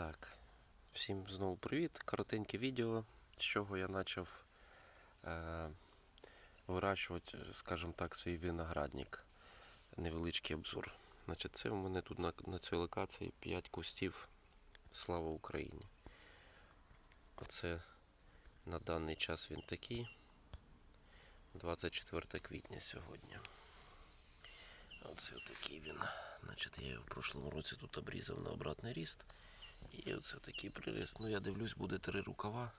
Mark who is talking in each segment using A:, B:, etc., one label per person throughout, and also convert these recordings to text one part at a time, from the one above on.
A: Так, всім знову привіт. Коротеньке відео, з чого я почав е, вирощувати, скажімо так, свій виноградник. Невеличкий обзор. Значить, це у мене тут на, на цій локації 5 кустів. Слава Україні. Оце на даний час він такий. 24 квітня сьогодні. Оце такий він. Значить, я його в прошлому році тут обрізав на обратний ріст. І оце такий приріст. Ну я дивлюсь, буде три рукава.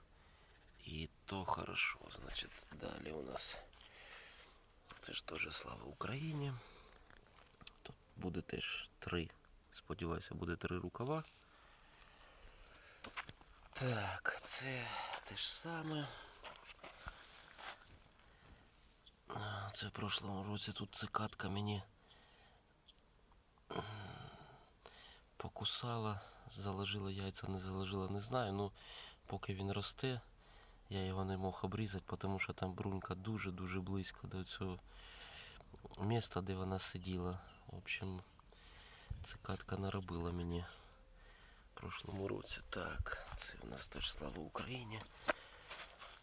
A: І то хорошо. Значить, далі у нас. Це ж теж слава Україні. Тут буде теж три. Сподіваюся, буде три рукава. Так, це те ж саме. Це в прошлому році тут цикатка мені покусала, заложила яйця, не заложила, не знаю. Ну, поки він росте, я його не мог обрізати, тому що там брунька дуже-дуже близько до цього міста, де вона сиділа. В общем, цикатка наробила мені в прошлому році. Так, це у нас теж слава Україні.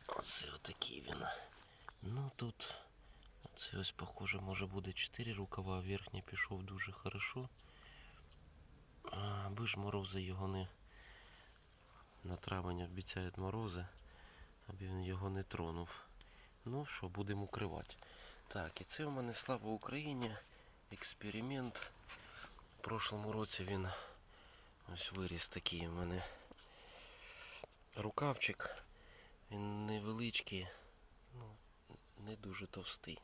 A: Оце отакий він. Ну тут це ось похоже, може буде 4 рукава, а верхній пішов дуже хорошо. Аби ж морози його не на травень обіцяють морози, аби він його не тронув. Ну що, будемо укривати. Так, і це у мене слава Україні. Експеримент. В прошлому році він ось виріс такий у мене рукавчик. Він невеличкий, ну, не дуже товстий,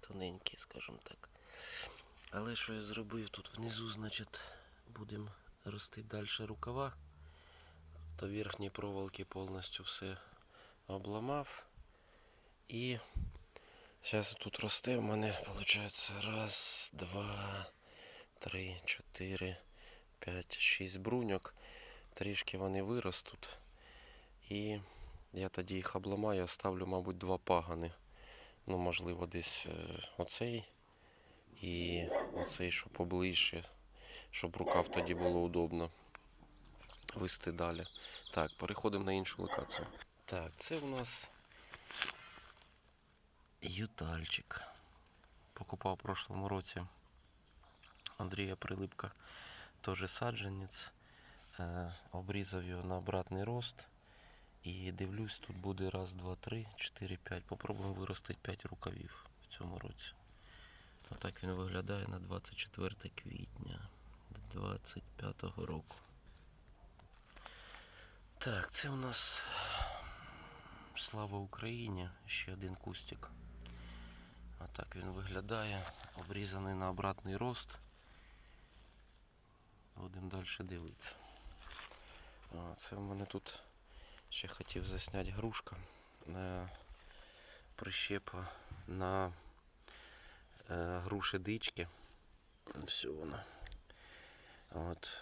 A: тоненький, скажімо так. Але що я зробив тут внизу, значить, будемо ростити далі рукава. До верхньої проволоки повністю все обламав. І зараз тут росте у мене, виходить, раз, два, три, чотири, п'ять, шість бруньок. Трішки вони виростуть. І я тоді їх обламаю, оставлю, мабуть, два пагани. Ну, можливо, десь е, оцей і оцей, що поближче, щоб рукав тоді було удобно вести далі. Так, переходимо на іншу локацію. Так, це у нас ютальчик. Покупав в прошлому році Андрія Прилипка, теж саджанець. Е, обрізав його на обратний рост. І дивлюсь, тут буде раз, два, три, чотири, п'ять. Попробуємо виростити 5 рукавів в цьому році. Отак він виглядає на 24 квітня 25 року. Так, це у нас слава Україні, ще один кустик. Отак він виглядає, обрізаний на обратний рост. Будемо далі дивитися. А, це в мене тут ще хотів засняти грушка на прищепа на е, груші дички. Все воно. От.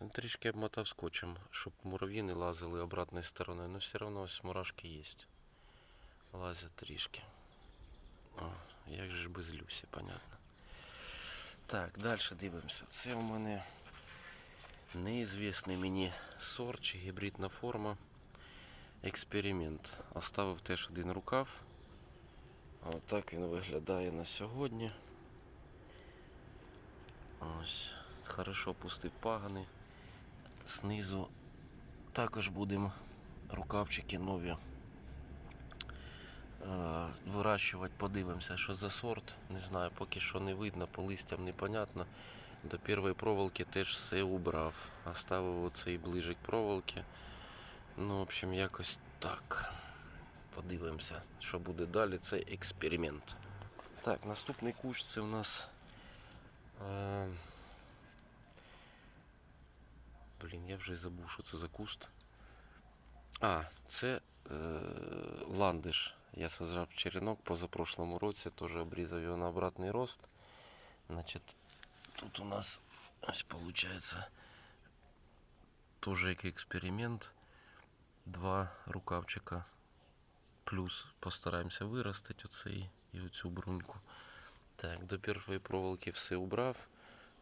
A: Ну, Трішки обмотав скотчем, щоб мурав'ї не лазили обратною стороною, але все одно ось мурашки є. Лазять трішки. О, як же ж без Люсі, понятно. Так, далі дивимося. Це у мене неізвісний мені сорт чи гібридна форма. Експеримент. Оставив теж один рукав. Отак він виглядає на сьогодні. Ось. Хорошо пустив пагани. Знизу також будемо рукавчики нові е, вирощувати, подивимося, що за сорт. Не знаю, поки що не видно, по листям непонятно. До першої проволоки теж все убрав. Оставив оцей ближик проволоки. Ну, в общем, якось так. Подивимося, що буде далі. Це експеримент. Так, наступний кущ це у нас. Е... Блін, я вже забув, що це за куст. А, це е... ландиш. Я сажав черенок позапрошлому році, теж обрізав його на обратний рост. Значить, тут у нас ось виходить теж як експеримент. Два рукавчика. Плюс постараємося виростити оцей і оцю бруньку. Так, до першої проволоки все убрав.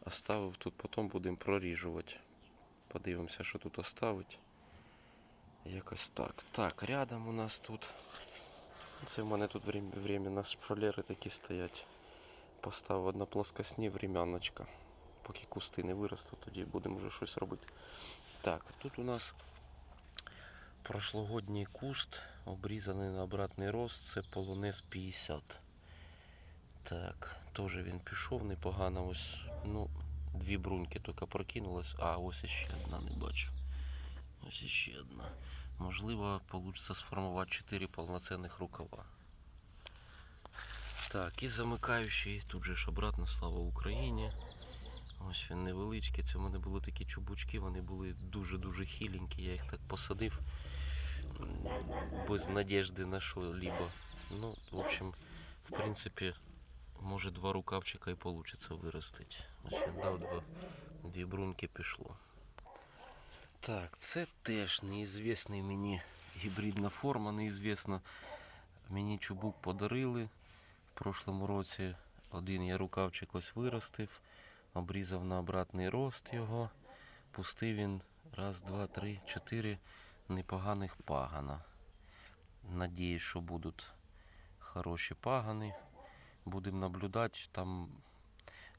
A: Оставив тут, потім будемо проріжувати. Подивимося, що тут оставить. Якось так. Так, рядом у нас тут. Це в мене тут врем- временно шпалери такі стоять. Поставив одна плоскосні времяночка. Поки кусти не виростуть, тоді будемо вже щось робити. Так, тут у нас прошлогодній куст, обрізаний на обратний рост, це полонез 50. Так, теж він пішов непогано. Ось, ну, дві бруньки тільки прокинулось, а ось іще одна не бачу. Ось іще одна. Можливо, вийде сформувати 4 повноцінних рукава. Так, і замикаючий, тут же ж обратно, слава Україні. Ось він невеличкий. Це в мене були такі чубучки, вони були дуже-дуже хиленькі. Я їх так посадив без надіжди на що-либо. Ну, в общем, в принципі, може два рукавчика і вийде виростити. Дві бруньки пішло. Так, це теж неізвісний мені гібридна форма, неізвісна. Мені чубук подарили. В прошлому році один я рукавчик ось виростив, обрізав на обратний рост його. Пустив він раз, два, три, чотири непоганих пагана. Надіюсь, що будуть хороші пагани. Будемо наблюдати. Там,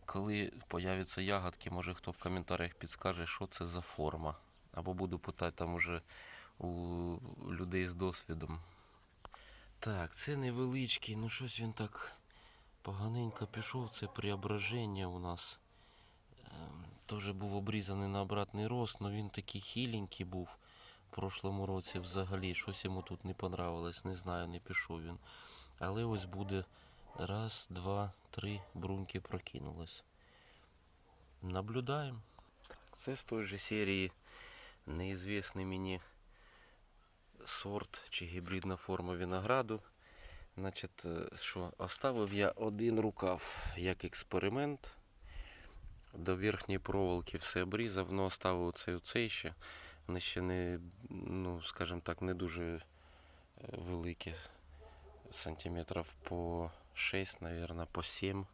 A: коли появляться ягодки, може хто в коментарях підскаже, що це за форма. Або буду питати там уже у людей з досвідом. Так, це невеличкий, ну щось він так поганенько пішов. Це преображення у нас. Ем, Теж був обрізаний на обратний рост, але він такий хиленький був в прошлому році взагалі. Щось йому тут не понравилось, не знаю, не пішов він. Але ось буде раз, два, три бруньки прокинулось. Наблюдаємо. Це з той же серії неізвісний мені сорт чи гібридна форма винограду. Значить, е, що оставив я один рукав як експеримент. До верхньої проволоки все обрізав, але оставив цей оцей ще. Вони ще не, ну, скажімо так, не дуже е, великі. Сантиметрів по 6, мабуть, по 7.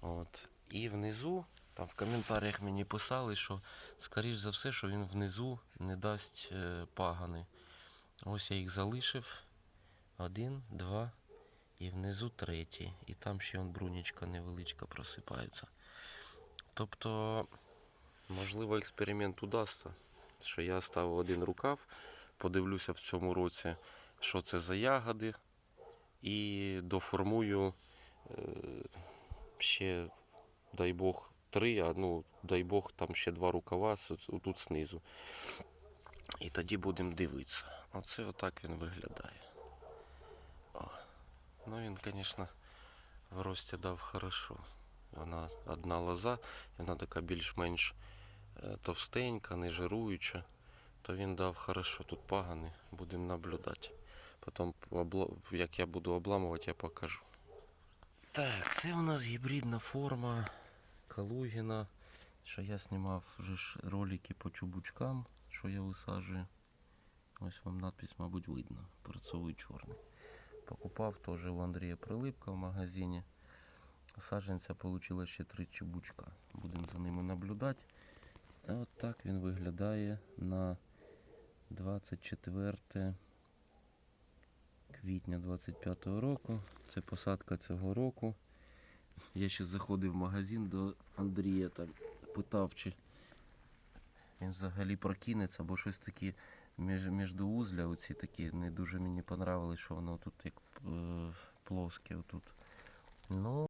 A: От. І внизу, там в коментарях мені писали, що скоріш за все, що він внизу не дасть е, пагани. Ось я їх залишив. Один, два і внизу третій. І там ще он брунічка невеличка просипається. Тобто, можливо, експеримент удасться, що я ставив один рукав, подивлюся в цьому році, що це за ягоди, і доформую е, ще, дай Бог, три, а ну, дай Бог, там ще два рукава тут знизу. І тоді будемо дивитися. Оце отак він виглядає. О. Ну він, звісно, в рості дав хорошо. Вона одна лоза, вона така більш-менш е, товстенька, не жируюча. То він дав хорошо. Тут пагани, будемо наблюдати. Потім, як я буду обламувати, я покажу. Так, це у нас гібридна форма Калугіна. Що я знімав вже ж ролики по чубучкам, що я висаджую. Ось вам надпись, мабуть, видно. Перцовий чорний. Покупав теж у Андрія Прилипка в магазині. Саджанця вийшло ще три чубучка. Будемо за ними наблюдати. А от так він виглядає на 24 квітня 25 року. Це посадка цього року. Я ще заходив в магазин до Андрія там питав, чи він взагалі прокинеться, бо щось таке між, між узля оці такі не дуже мені понравилось, що воно тут як е, плоске отут. Ну,